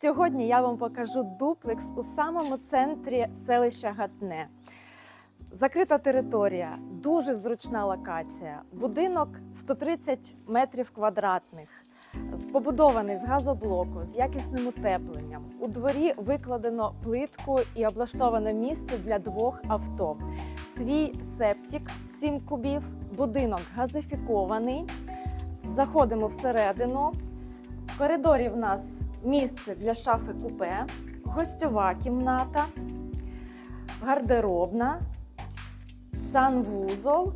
Сьогодні я вам покажу дуплекс у самому центрі селища Гатне. Закрита територія, дуже зручна локація. Будинок 130 метрів квадратних, побудований з газоблоку, з якісним утепленням. У дворі викладено плитку і облаштовано місце для двох авто. Свій септик 7 кубів, будинок газифікований. Заходимо всередину. В коридорі в нас місце для шафи купе, гостьова кімната, гардеробна, санвузол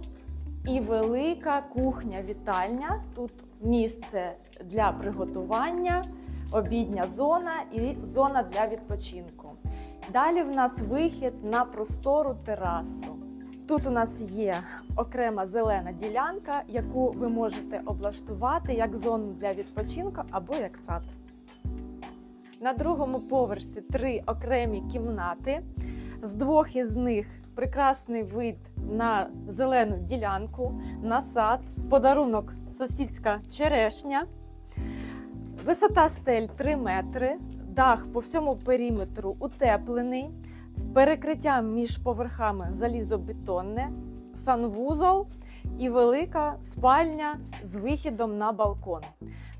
і велика кухня-вітальня. Тут місце для приготування, обідня зона і зона для відпочинку. Далі в нас вихід на простору терасу. Тут у нас є окрема зелена ділянка, яку ви можете облаштувати як зону для відпочинку або як сад. На другому поверсі три окремі кімнати. З двох із них прекрасний вид на зелену ділянку, на сад, в подарунок сусідська черешня. Висота стель 3 метри, дах по всьому периметру утеплений, перекриття між поверхами залізобетонне, санвузол і велика спальня з вихідом на балкон.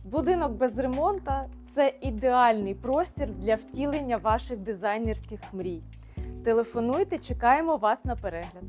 Будинок без ремонту це ідеальний простір для втілення ваших дизайнерських мрій. Телефонуйте, чекаємо вас на перегляд.